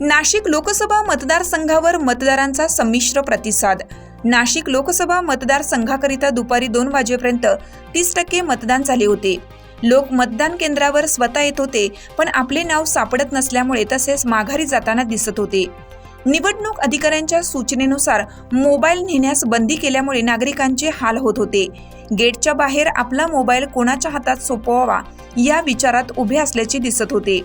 नाशिक लोकसभा मतदारसंघावर मतदारांचा संमिश्र प्रतिसाद. नाशिक लोकसभा मतदारसंघाकरिता दुपारी दोन वाजेपर्यंत तीस टक्के मतदान झाले होते. लोक मतदान केंद्रावर स्वतः येत होते पण आपले नाव सापडत नसल्यामुळे तसेच माघारी जाताना दिसत होते. निवडणूक अधिकाऱ्यांच्या सूचनेनुसार मोबाईल नेण्यास बंदी केल्यामुळे नागरिकांचे हाल होत होते. गेटच्या बाहेर आपला मोबाईल कोणाच्या हातात सोपवावा या विचारात उभे असल्याचे दिसत होते.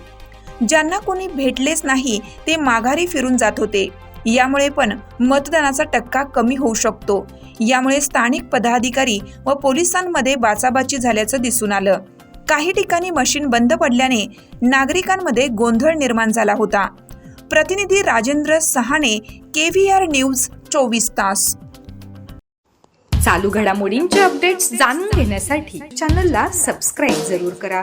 ज्यांना कोणी भेटलेच नाही ते माघारी फिरून जात होते. यामुळे पण मतदानाचा टक्का कमी होऊ शकतो. यामुळे स्थानिक पदाधिकारी व पोलिसांमध्ये बाचाबाची झाल्याचं दिसून आलं. काही ठिकाणी मशीन बंद पडल्याने नागरिकांमध्ये गोंधळ निर्माण झाला होता. प्रतिनिधी Rajendra Sahane K V R news चोवीस तास. चालू घडामोडींचे अपडेट्स जाणून घेण्यासाठी चॅनलला सबस्क्राईब जरूर करा.